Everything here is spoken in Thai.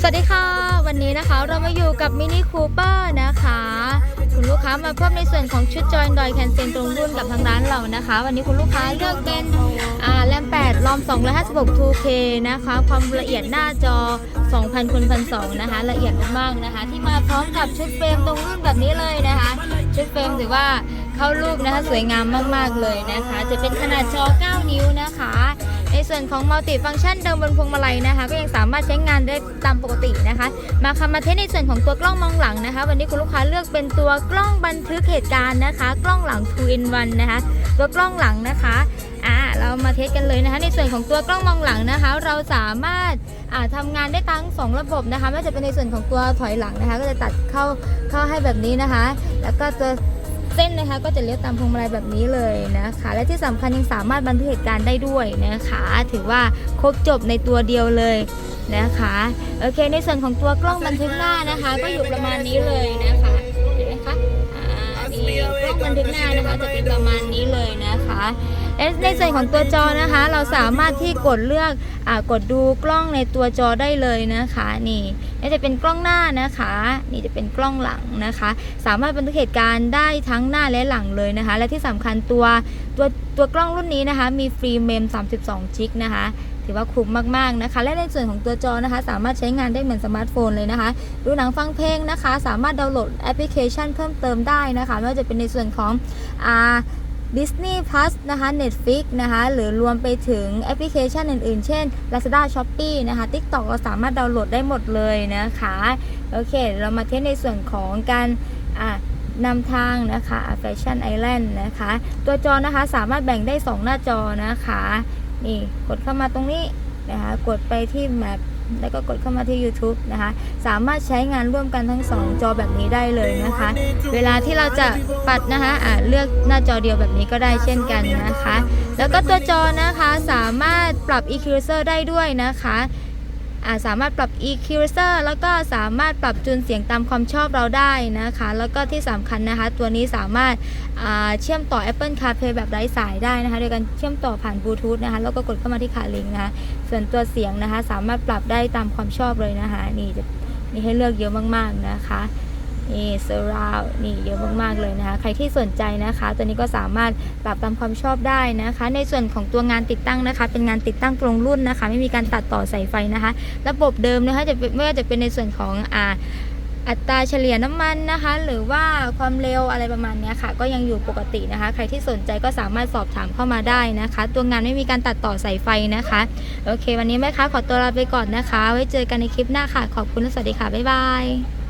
สวัสดีค่ะ วันนี้นะคะเรามาอยู่กับมินิคูเปอร์นะคะ คุณลูกค้ามาเพิ่มในส่วนของชุดจอยดอยแคนเซนตรงรุ่นกับทางร้านเรานะคะ วันนี้คุณลูกค้าเลือกเป็นอ่าแรม8รอม256 2K นะคะ ความละเอียดหน้าจอ 2,000คูณ1,200นะคะ ละเอียดมากๆนะคะ ที่มาพร้อมกับชุดเฟรมตรงรุ่นแบบนี้เลยนะคะ ชุดเฟรมถือว่าเข้ารูปนะคะสวยงามมากๆเลยนะคะ จะเป็นขนาดจอ 9 นิ้วนะคะ ในส่วนของมัลติฟัง c t ชันเดิมบนพวงมาลัยนะคะ ก็ยังสามารถใช้งานได้ตามปกตินะคะ มาคำมาเทสในส่วนของตัวกล้องมองหลังนะคะ วันนี้คุณลูกค้าเลือกเป็นตัวกล้องบันทึกเหตุการณ์นะคะ กล้องหลัง 2 in 1นะคะ ตัวกล้องหลังนะคะอ่าเรามาเทสกันเลยนะคะ ในส่วนของตัวกล้องมองหลังนะคะ เราสามารถอ่าทำงานได้ทั้ง 2 ระบบนะคะไม่ว่าจะเป็นในส่วนของตัวถอยหลังนะคะ ก็จะตัดเข้าเข้าให้แบบนี้นะคะ แล้วก็ตัว เส้นนะคะก็จะเลี้ยวตามพวงมาลัยแบบนี้เลยนะคะ และที่สำคัญยังสามารถบันทึกเหตุการณ์ได้ด้วยนะคะ ถือว่าครบจบในตัวเดียวเลยนะคะโอเค ในส่วนของตัวกล้องบันทึกหน้านะคะ ก็อยู่ประมาณนี้เลยนะคะเห็นไหมคะอ่านี่กล้องบันทึกหน้านะคะจะเป็นประมาณนี้เลยนะคะและในส่วนของตัวจอนะคะ เราสามารถที่กดเลือก กดดูกล้องในตัวจอได้เลยนะคะนี่นี่จะเป็นกล้องหน้านะคะ นี่จะเป็นกล้องหลังนะคะ สามารถบันทึกเหตุการณ์ได้ทั้งหน้าและหลังเลยนะคะ และที่สำคัญตัวตัวตัวกล้องรุ่นนี้นะคะ มีฟรีเมม 32จิกนะคะถือว่าคุ้มมากๆนะคะ และในส่วนของตัวจอนะคะ สามารถใช้งานได้เหมือนสมาร์ทโฟนเลยนะคะดูหนังฟังเพลงนะคะ สามารถดาวน์โหลดแอปพลิเคชันเพิ่มเติมได้นะคะไม่ว่าจะเป็นในส่วนของอ่า Disney Plus นะคะ Netflix นะคะ หรือรวมไปถึงแอปพลิเคชันอื่นๆ เช่น Lazada Shopee นะคะ TikTok เราสามารถดาวน์โหลดได้หมดเลยนะคะ โอเค เรามาเทสในส่วนของการอ่านำทางนะคะ Fashion Island นะคะ ตัวจอนะคะสามารถแบ่งได้ 2 หน้าจอนะคะ นี่ กดเข้ามาตรงนี้นะคะ กดไปที่ Map แล้วก็กดเข้ามาที่ YouTube นะคะ สามารถใช้งานร่วมกันทั้ง 2 จอแบบนี้ได้เลยนะคะ เวลาที่เราจะปัดนะคะอะเลือกหน้าจอเดียวแบบนี้ก็ได้เช่นกันนะคะ แล้วก็ตัวจอนะคะสามารถปรับ EQSer ได้ด้วยนะคะ สามารถปรับ EQSer แล้วก็สามารถปรับจูนเสียงตามความชอบเราได้นะคะ แล้วก็ที่สำคัญนะคะ ตัวนี้สามารถเชื่อมต่อ Apple CarPlay แบบไร้สายได้นะคะ โดยการเชื่อมต่อผ่านบลูทูธนะคะ แล้วก็กดเข้ามาที่ขาลิงนะคะ ส่วนตัวเสียงนะคะ สามารถปรับได้ตามความชอบเลยนะคะ นี่จะมีให้เลือกเยอะมากๆนะคะ นี่เซอร์รานี่เยอะมากๆเลยนะคะ ใครที่สนใจนะคะ ตัวนี้ก็สามารถปรับตามความชอบได้นะคะ ในส่วนของตัวงานติดตั้งนะคะ เป็นงานติดตั้งตรงรุ่นนะคะ ไม่มีการตัดต่อสายไฟนะคะ ระบบเดิมนะคะจะไม่ว่าจะเป็นในส่วนของอ่าอัตราเฉลี่ยน้ำมันนะคะ หรือว่าความเร็วอะไรประมาณนี้ค่ะ ก็ยังอยู่ปกตินะคะ ใครที่สนใจก็สามารถสอบถามเข้ามาได้นะคะ ตัวงานไม่มีการตัดต่อสายไฟนะคะ โอเค วันนี้แม่ค้าขอตัวลาไปก่อนนะคะ ไว้เจอกันในคลิปหน้าค่ะ ขอบคุณและสวัสดีค่ะ บ๊ายบาย